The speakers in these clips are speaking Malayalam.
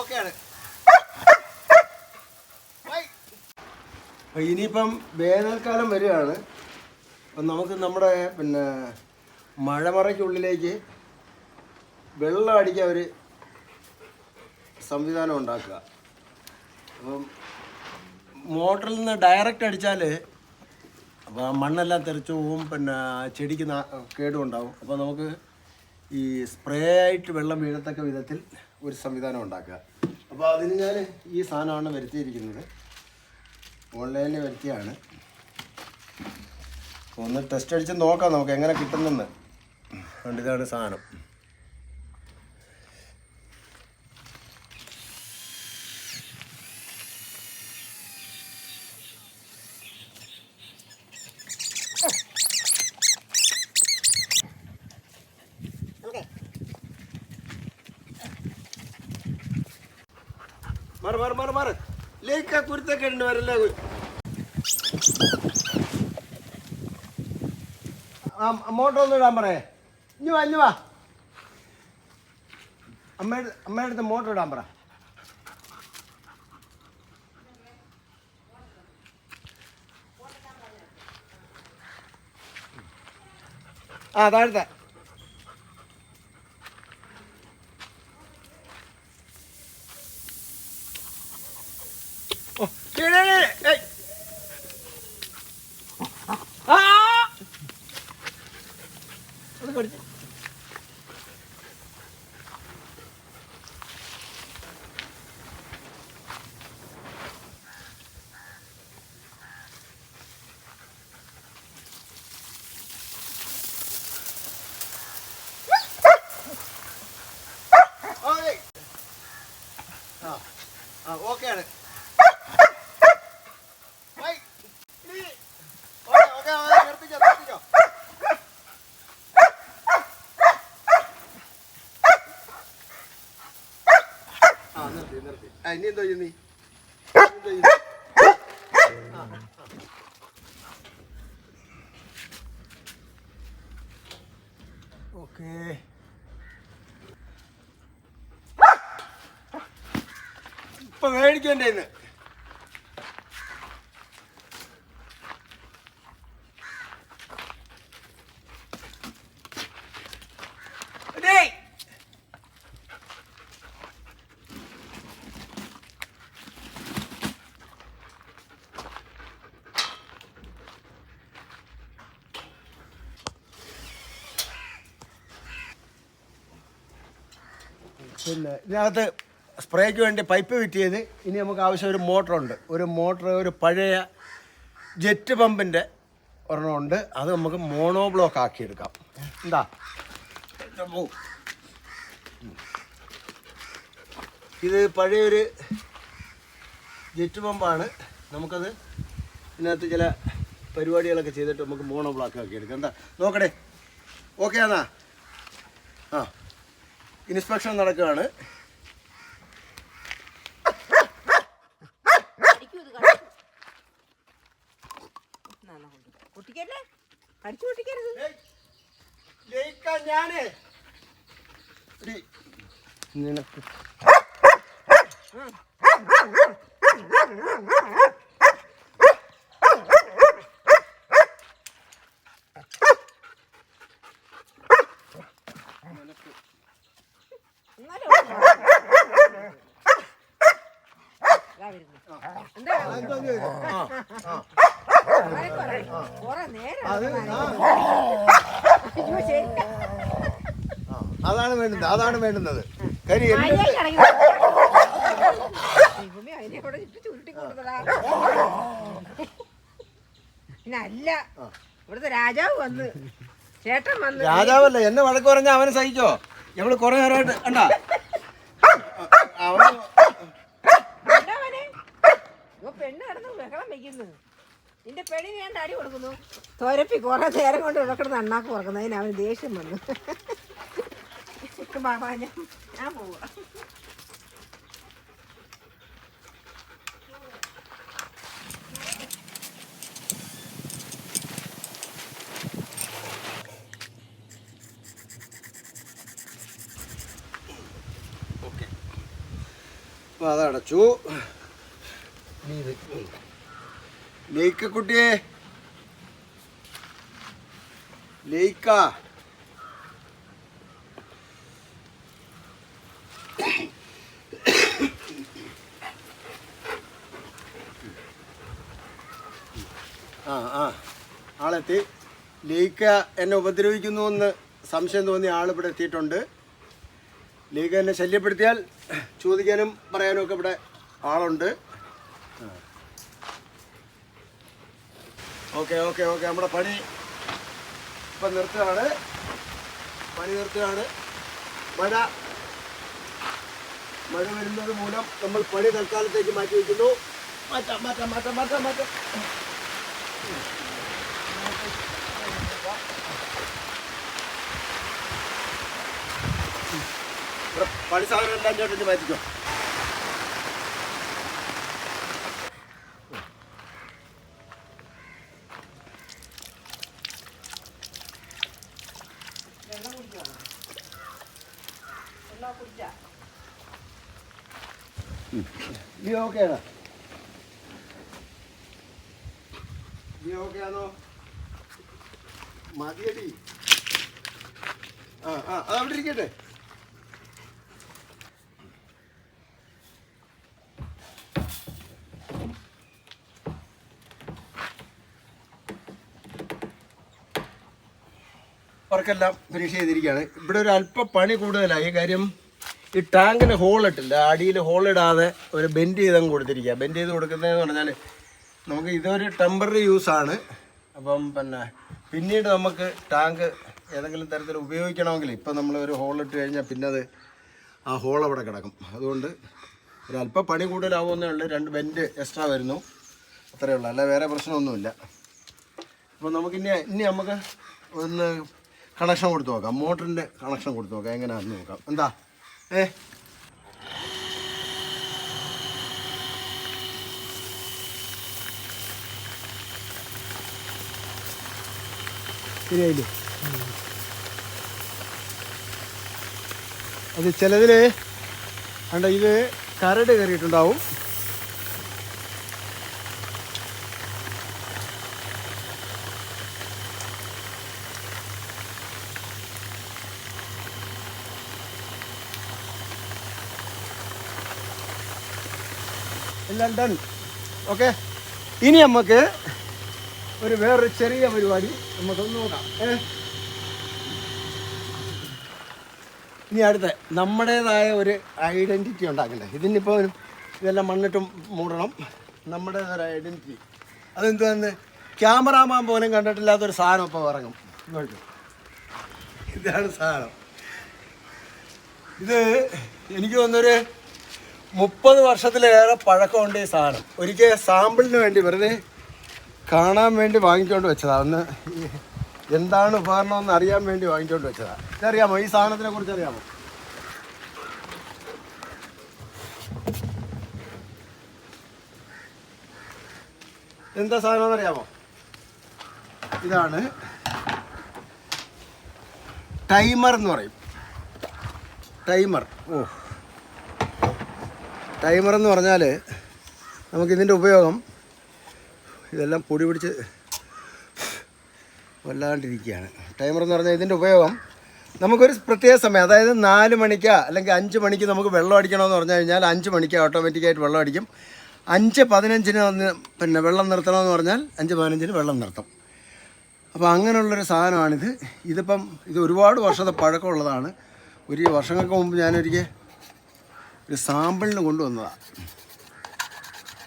ഓക്കെയാണ് ഇനിയിപ്പം വേനൽക്കാലം വരികയാണ്. നമുക്ക് നമ്മുടെ പിന്നെ മഴമറയ്ക്കുള്ളിലേക്ക് വെള്ളം അടിക്കാൻ ഒരു സംവിധാനം ഉണ്ടാക്കുക. അപ്പം മോട്ടറിൽ നിന്ന് ഡയറക്റ്റ് അടിച്ചാൽ അപ്പോൾ മണ്ണെല്ലാം തെറിച്ചു പോവും പിന്നെ ചെടിക്ക് കേടും ഉണ്ടാവും. അപ്പോൾ നമുക്ക് ഈ സ്പ്രേ ആയിട്ട് വെള്ളം വീഴത്തക്ക വിധത്തിൽ ഒരു സംവിധാനം ഉണ്ടാക്കുക. അപ്പോൾ അതിന് ഞാൻ ഈ സാധനമാണ് വരുത്തിയിരിക്കുന്നത്. ഓൺലൈനിൽ വരുത്തിയാണ്. ഒന്ന് ടെസ്റ്റ് അടിച്ച് നോക്കാം നമുക്ക് എങ്ങനെ കിട്ടുന്നെന്ന്. കണ്ടിതാണ് സാധനം. മാറ് മാറ് മാറ് മാറ്. ലേക്ക് കുരുത്തൊക്കെ ഉണ്ട് വരല്ലേ മോട്ടർ ഒന്ന് ഇടാൻ പറയേ. ഇനി വാ ഇനി വാ. അമ്മയുടെ അമ്മയുടെ അടുത്ത് മോട്ടർ ഇടാൻ പറ. ആ താഴത്തെ ഓ, ഡേ, ഡേ, ഡേ, ഏയ്. ആ! അത് കടിച്ചു. ഓക്കേ. ആ ആ ഓക്കെയാണ് Wait. Ini. Oke, oke, oke, ngerti jo, ngerti jo. ആ നിർത്തി നിർത്തി ആ ഇനി എന്തോ ചെയ്യുന്നീ. ഓക്കേ. ഇപ്പൊ മേടിക്കണ്ടേ ഇന്ന് ഡേയ് പിന്നെ ഇതിനകത്ത് സ്പ്രേക്ക് വേണ്ടി പൈപ്പ് ഫിറ്റ് ഇനി നമുക്ക് ആവശ്യം ഒരു മോട്ടറുണ്ട്. ഒരു മോട്ടർ ഒരു പഴയ ജെറ്റ് പമ്പിന്റെ ഒരെണ്ണമുണ്ട് അത് നമുക്ക് മോണോ ബ്ലോക്ക് ആക്കിയെടുക്കാം. എന്താ. ഇത് പഴയൊരു ജെറ്റ് പമ്പാണ്. നമുക്കത് ഇതിനകത്ത് ചില പരിപാടികളൊക്കെ ചെയ്തിട്ട് നമുക്ക് മോണോ ബ്ലോക്ക് ആക്കി എടുക്കാം എന്താ? നോക്കടേ. ഓക്കെ ആണാ? ആ. ഇൻസ്പെക്ഷൻ നടക്കുകയാണ് കടിക്കും ഇത് കടിക്കും. എന്നാ, എന്നാ കൊണ്ട്. പൊട്ടിക്കല്ലേ അടിച്ചു പൊട്ടിക്കരുത് ഞാനേ നിനക്ക്. എന്താ അതാണ് വേണ്ടുന്നത് അതാണ് വേണ്ടുന്നത്. കരി അല്ല. ഇവിടുത്തെ രാജാവ് വന്ന് ചേട്ടൻ വന്ന് രാജാവല്ല എന്നെ വഴക്ക് പറഞ്ഞാ അവനെ സഹിക്കോ? ഞങ്ങൾ കൊറേ നേരമായിട്ട് കണ്ടാ? തോരപ്പി കുറെ നേരം കൊണ്ട് ഇടക്കിടന്ന് അണ്ണാക്ക് ഉറക്കുന്നതിന് അവന് ദേഷ്യം വന്നു. ബാബാ ഞാൻ ഞാൻ പോവാ. ഓക്കെ. അപ്പോൾ അതടച്ചു. നീ ഇത് ലേക്ക് കുട്ടിയെ. ആ ആ. ആളെത്തി. ലീക്ക എന്നെ ഉപദ്രവിക്കുന്നു എന്ന് സംശയം തോന്നി ആൾ ഇവിടെ എത്തിയിട്ടുണ്ട്. ലീക്ക എന്നെ ശല്യപ്പെടുത്തിയാൽ ചോദിക്കാനും പറയാനും ഒക്കെ ഇവിടെ ആളുണ്ട്. Okay okay okay. നമ്മുടെ പണി ഇപ്പം നിർത്തുകയാണ്. പണി നിർത്തുകയാണ്. മഴ മഴ വരുന്നത് മൂലം നമ്മൾ പണി തൽക്കാലത്തേക്ക് മാറ്റി വയ്ക്കുന്നു. മാറ്റാം മാറ്റാം മാറ്റാം മാറ്റാം മാറ്റാം. പണി സാധനം എല്ലാം ചേട്ടൻ മാറ്റിക്കോ. നീ ഓക്കെ ആണോ? നീ ഓക്കെ ആണോ? മതിയടി. ആ ആ അത് അവിടെ ഇരിക്കട്ടെ. വർക്കെല്ലാം ഫിനിഷ് ചെയ്തിരിക്കുകയാണ്. ഇവിടെ ഒരു അല്പ പണി കൂടുതലായി. കാര്യം ഈ ടാങ്കിന് ഹോൾ ഇട്ടില്ല അടിയിൽ ഇടാതെ ഒരു ബെൻഡ് ചെയ്തങ്ങ് കൊടുത്തിരിക്കുക ബെൻഡ് ചെയ്ത് കൊടുക്കുന്നതെന്ന് പറഞ്ഞാൽ നമുക്ക് ഇതൊരു ടെമ്പററി യൂസാണ് അപ്പം പിന്നെ പിന്നീട് നമുക്ക് ടാങ്ക് ഏതെങ്കിലും തരത്തിൽ ഉപയോഗിക്കണമെങ്കിൽ ഇപ്പം നമ്മൾ ഒരു ഹോൾ ഇട്ട് കഴിഞ്ഞാൽ പിന്നെ അത് ആ ഹോൾ അവിടെ കിടക്കും. അതുകൊണ്ട് ഒരു അല്പം പണി കൂടുതലാവുമെന്നേ ഉള്ളൂ. രണ്ട് ബെൻഡ് എക്സ്ട്രാ വരുന്നു. അത്രയേ ഉള്ളൂ. അല്ല വേറെ പ്രശ്നമൊന്നുമില്ല. അപ്പോൾ നമുക്ക് ഇനി ഇനി നമുക്ക് ഒന്ന് കണക്ഷൻ കൊടുത്തു നോക്കാം. മോട്ടറിന്റെ കണക്ഷൻ കൊടുത്തു നോക്കാം. എങ്ങനെയാണെന്ന് നോക്കാം. എന്താ? ഏ. ശരിയായില്ലേ? അത് ചിലതിൽ കണ്ട ഇത് കരട് കയറിയിട്ടുണ്ടാവും. എല്ലാം ഡൺ ഓക്കെ ഇനി നമുക്ക് ഒരു വേറൊരു ചെറിയ പരിപാടി നമുക്കൊന്ന് നോക്കാം. ഏ? ഇനി അടുത്ത നമ്മുടേതായ ഒരു ഐഡന്റിറ്റി ഉണ്ടാക്കണ്ടേ? ഇതിനിപ്പോൾ ഇതെല്ലാം മണ്ണിട്ടും മൂടണം. നമ്മുടേതായ ഒരു ഐഡന്റിറ്റി അതെന്തുവാന്ന്? ക്യാമറാമാൻ പോലും കണ്ടിട്ടില്ലാത്തൊരു സാധനം ഇപ്പോൾ ഇറങ്ങും. ഇങ്ങോട്ട്. ഇതാണ് സാധനം. ഇത് എനിക്ക് തോന്നുന്നൊരു മുപ്പത് വർഷത്തിലേറെ പഴക്കമുണ്ട് ഈ സാധനം. ഒരിക്കൽ സാമ്പിളിന് വേണ്ടി വെറുതെ കാണാൻ വേണ്ടി വാങ്ങിക്കൊണ്ട് വെച്ചതാ. ഒന്ന് എന്താണ് ഉപകരണം എന്ന് അറിയാൻ വേണ്ടി വാങ്ങിക്കൊണ്ട് വെച്ചതാ. ഇതറിയാമോ? ഈ സാധനത്തിനെ കുറിച്ച് അറിയാമോ? എന്താ സാധനം എന്നറിയാമോ ഇതാണ് ടൈമർ എന്ന് പറയും. ടൈമർ. ഓ ടൈമർ എന്ന് പറഞ്ഞാൽ നമുക്കിതിന്റെ ഉപയോഗം ഇതെല്ലാം പൊടി പിടിച്ച് വല്ലാണ്ടിരിക്കുകയാണ്. ടൈമർ എന്ന് പറഞ്ഞാൽ ഇതിന്റെ ഉപയോഗം നമുക്കൊരു പ്രത്യേക സമയം അതായത് നാല് മണിക്ക് അല്ലെങ്കിൽ അഞ്ച് മണിക്ക് നമുക്ക് വെള്ളം അടിക്കണമെന്ന് പറഞ്ഞു കഴിഞ്ഞാൽ അഞ്ച് മണിക്ക് ഓട്ടോമാറ്റിക്കായിട്ട് വെള്ളം അടിക്കും. അഞ്ച് പതിനഞ്ചിന് പിന്നെ വെള്ളം നിർത്തണമെന്ന് പറഞ്ഞാൽ അഞ്ച് പതിനഞ്ചിന് വെള്ളം നിർത്തും. അപ്പോൾ അങ്ങനെയുള്ളൊരു സാധനമാണിത്. ഇതിപ്പം ഇത് ഒരുപാട് വർഷത്തെ പഴക്കമുള്ളതാണ്. ഒരു വർഷങ്ങൾക്ക് മുമ്പ് ഞാനൊരിക്കൽ ഒരു സാമ്പിളിന് കൊണ്ടുവന്നതാണ്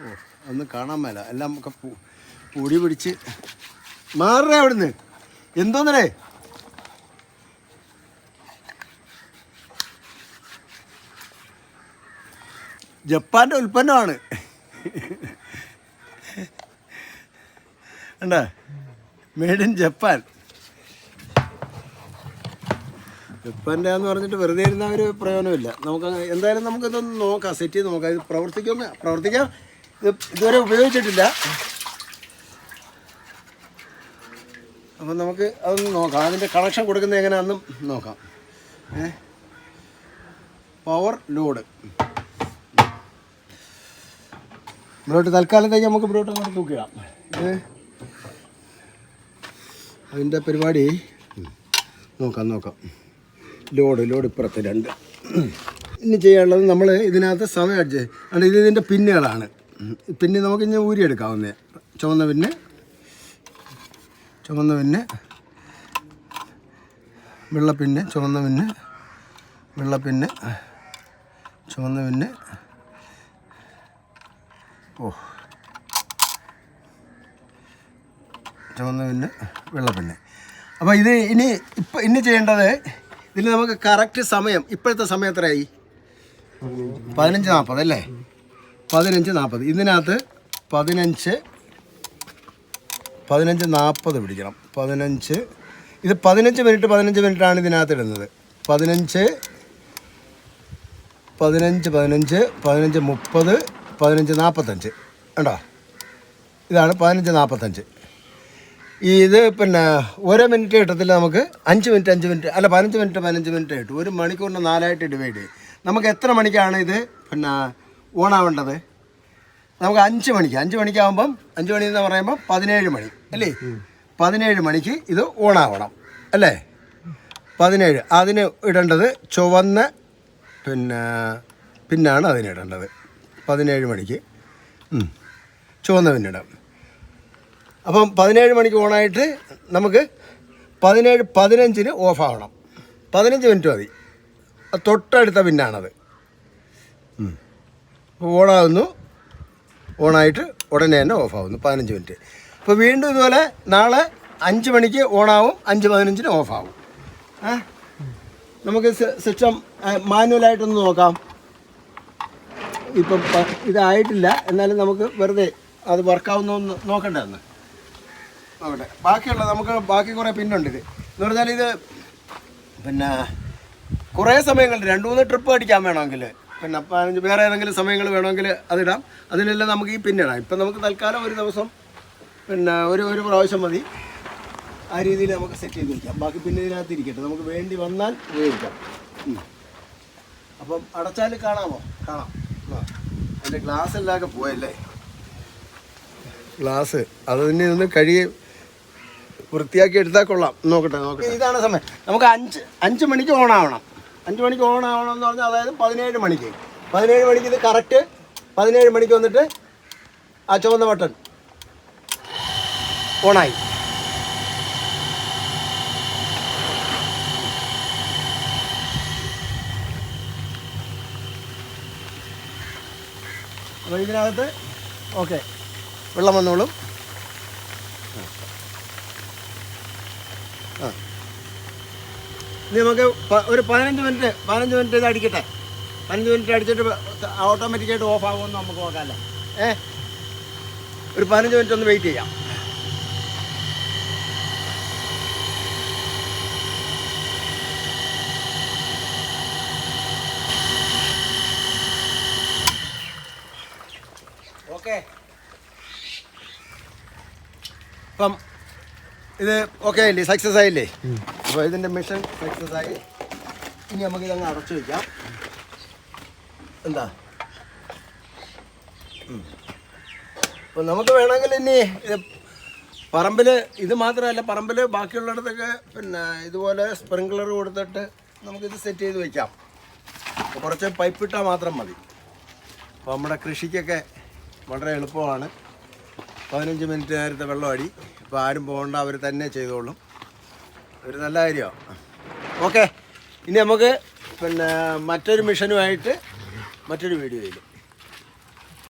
ഓ ഒന്ന് കാണാൻ മേല. എല്ലാം ഒക്കെ പൊടി പിടിച്ച് മാറേ അവിടുന്ന്. എന്തോന്നരേ ജപ്പാന്റെ ഉൽപ്പന്നമാണ്. ഉണ്ടോ മെയ്ഡ് ഇൻ ജപ്പാൻ ജപ്പാന്റെ എന്ന് പറഞ്ഞിട്ട് വെറുതെ ഇരുന്ന ഒരു പ്രയോജനമില്ല. നമുക്ക് എന്തായാലും നമുക്കിതൊന്ന് നോക്കാം സെറ്റ് ചെയ്ത് നോക്കാം. ഇത് പ്രവർത്തിക്കും പ്രവർത്തിക്കാം. ഇത് ഇതുവരെ ഉപയോഗിച്ചിട്ടില്ല. അപ്പം നമുക്ക് അതൊന്ന് നോക്കാം. അതിന്റെ കണക്ഷൻ കൊടുക്കുന്നത് എങ്ങനെയാണെന്നും നോക്കാം. ഏ? പവർ ലോഡ് ഇവിടോട്ട് തൽക്കാലത്തേക്ക് നമുക്ക് ഇവിടോട്ട് അങ്ങോട്ട് തൂക്കിടാം. ഇത് അതിന്റെ പരിപാടി. നോക്കാം നോക്കാം. ലോഡ് ലോഡ് ഇപ്പുറത്ത് രണ്ട്. ഇനി ചെയ്യാനുള്ളത് നമ്മൾ ഇതിനകത്ത് സമയം അടിച്ച് അല്ല ഇത് ഇതിന്റെ പിന്നുകളാണ്. പിന്നെ നമുക്ക് ഇനി ഊരിയെടുക്കാവുന്നേ ചുവന്ന പിന്നെ ചുവന്ന പിന്നെ വെള്ള പിന്നെ ചുവന്ന പിന്നെ വെള്ള പിന്നെ ചുവന്ന പിന്നെ. ഓ. ചുവന്ന പിന്നെ വെള്ള പിന്നെ. അപ്പോൾ ഇത് ഇനി ഇപ്പം ഇനി ചെയ്യേണ്ടത് ഇതിൽ നമുക്ക് കറക്റ്റ് സമയം ഇപ്പോഴത്തെ സമയം എത്രയായി? പതിനഞ്ച് നാൽപ്പത് അല്ലേ? പതിനഞ്ച് നാൽപ്പത് ഇതിനകത്ത് പതിനഞ്ച് പതിനഞ്ച് നാൽപ്പത് പിടിക്കണം. പതിനഞ്ച്. ഇത് പതിനഞ്ച് മിനിറ്റ് പതിനഞ്ച് മിനിറ്റാണ് ഇതിനകത്ത് ഇടുന്നത്. പതിനഞ്ച് പതിനഞ്ച് പതിനഞ്ച് പതിനഞ്ച് മുപ്പത് പതിനഞ്ച് നാൽപ്പത്തഞ്ച് കണ്ടോ? ഇതാണ് പതിനഞ്ച് നാൽപ്പത്തഞ്ച് ഇത് പിന്നെ ഓരോ മിനിറ്റ് കിട്ടത്തില്ല നമുക്ക് അഞ്ച് മിനിറ്റ് അഞ്ച് മിനിറ്റ് അല്ല പതിനഞ്ച് മിനിറ്റ് പതിനഞ്ച് മിനിറ്റ് ആയിട്ട് ഒരു മണിക്കൂറിന് നാലായിട്ട് ഡിവൈഡ് ചെയ്യും നമുക്ക് എത്ര മണിക്കാണ് ഇത് പിന്നെ ഓണാവേണ്ടത് നമുക്ക് അഞ്ച് മണിക്ക് അഞ്ച് മണിക്കാകുമ്പം അഞ്ച് മണി എന്ന് പറയുമ്പോൾ പതിനേഴ് മണി അല്ലേ? പതിനേഴ് മണിക്ക് ഇത് ഓണാവണം അല്ലേ? പതിനേഴ്. അതിന് ഇടേണ്ടത് ചുവന്ന പിന്നെ പിന്നാണ് അതിന് ഇടേണ്ടത്. പതിനേഴ് മണിക്ക്. ചുവന്ന പിന്നിടാം. അപ്പം പതിനേഴ് മണിക്ക് ഓണായിട്ട് നമുക്ക് പതിനേഴ് പതിനഞ്ചിന് ഓഫാവണം. പതിനഞ്ച് മിനിറ്റ് മതി. തൊട്ടടുത്ത പിന്നാണത്. ഓണാകുന്നു. ഓണായിട്ട് ഉടനെ തന്നെ ഓഫാവുന്നു. പതിനഞ്ച് മിനിറ്റ്. അപ്പോൾ വീണ്ടും ഇതുപോലെ നാളെ അഞ്ച് മണിക്ക് ഓണാവും. അഞ്ച് പതിനഞ്ചിന് ഓഫാവും. ഏ? നമുക്ക് സിസ്റ്റം മാനുവലായിട്ടൊന്ന് നോക്കാം. ഇപ്പം ഇതായിട്ടില്ല. എന്നാലും നമുക്ക് വെറുതെ അത് വർക്കാവുന്ന ഒന്ന് നോക്കണ്ടെന്ന് നോക്കട്ടെ. ബാക്കിയുള്ള നമുക്ക് ബാക്കി കുറേ പിന്നുണ്ട് ഇത്. എന്ന് പറഞ്ഞാൽ ഇത് പിന്നെ കുറേ സമയങ്ങൾ രണ്ട് മൂന്ന് ട്രിപ്പ് അടിക്കാൻ വേണമെങ്കിൽ. പിന്നെ പതിനഞ്ച് വേറെ ഏതെങ്കിലും സമയങ്ങൾ വേണമെങ്കിൽ അതിടാം. അതിലെല്ലാം നമുക്ക് ഈ പിന്നിടാം. ഇപ്പം നമുക്ക് തൽക്കാലം ഒരു ദിവസം പിന്നെ ഒരു ഒരു പ്രാവശ്യം മതി. ആ രീതിയിൽ നമുക്ക് സെറ്റ് ചെയ്ത് വയ്ക്കാം ബാക്കി പിന്നെ ഇതിനകത്ത് ഇരിക്കട്ടെ. നമുക്ക് വേണ്ടി വന്നാൽ ഉപയോഗിക്കാം. അപ്പം അടച്ചാൽ കാണാമോ? കാണാം. അതിന്റെ ഗ്ലാസ് ഇല്ലാതെ പോയല്ലേ? ഗ്ലാസ് അത് തന്നെ ഒന്ന് കഴുകി വൃത്തിയാക്കി എടുത്താൽ കൊള്ളാം. നോക്കട്ടെ നോക്കട്ടെ. ഇതാണ് സമയം. നമുക്ക് അഞ്ച് അഞ്ച് മണിക്ക് ഓൺ ആവണം. അഞ്ച് മണിക്ക് ഓണാവണം എന്ന് പറഞ്ഞാൽ അതായത് പതിനേഴ് മണിക്ക്. പതിനേഴ് മണിക്ക് ഇത് കറക്റ്റ് പതിനേഴ് മണിക്ക് വന്നിട്ട് ആ ചുവന്ന ബട്ടൺ ഓണായി അപ്പോൾ ഇതിനകത്ത് ഓക്കെ വെള്ളം വന്നോളും. നമുക്ക് ഒരു പതിനഞ്ച് മിനിറ്റ് പതിനഞ്ച് മിനിറ്റ് ഇത് അടിക്കട്ടെ. പതിനഞ്ച് മിനിറ്റ് അടിച്ചിട്ട് ഓട്ടോമാറ്റിക്കായിട്ട് ഓഫ് ആകുമെന്ന് നമുക്ക് നോക്കാമല്ലേ ഏ? ഒരു പതിനഞ്ച് മിനിറ്റ് ഒന്ന് വെയിറ്റ് ചെയ്യാം. ഓക്കെ ഇപ്പം ഇത് ഓക്കെ അല്ലേ? സക്സസ് ആയില്ലേ? അപ്പോൾ ഇതിന്റെ മിഷൻ സക്സസ് ആയി. ഇനി നമുക്ക് ഇതങ്ങ് അടച്ചു വയ്ക്കാം എന്താ? അപ്പോൾ നമുക്ക് വേണമെങ്കിൽ ഇനി ഇത് പറമ്പിൽ ഇത് മാത്രമല്ല പറമ്പിൽ ബാക്കിയുള്ളിടത്തൊക്കെ പിന്നെ ഇതുപോലെ സ്പ്രിങ്ക്ലർ കൊടുത്തിട്ട് നമുക്കിത് സെറ്റ് ചെയ്ത് വയ്ക്കാം കുറച്ച് പൈപ്പ് ഇട്ടാൽ മാത്രം മതി. അപ്പോൾ നമ്മുടെ കൃഷിക്കൊക്കെ വളരെ എളുപ്പമാണ്. പതിനഞ്ച് മിനിറ്റ് നേരത്തെ വെള്ളം അടി ഇപ്പോൾ ആരും പോകണ്ട അവർ തന്നെ ചെയ്തോളും. ഒരു നല്ല കാര്യമാണ് ഓക്കെ ഇനി നമുക്ക് പിന്നെ മറ്റൊരു മിഷനുമായിട്ട് മറ്റൊരു വീഡിയോയിൽ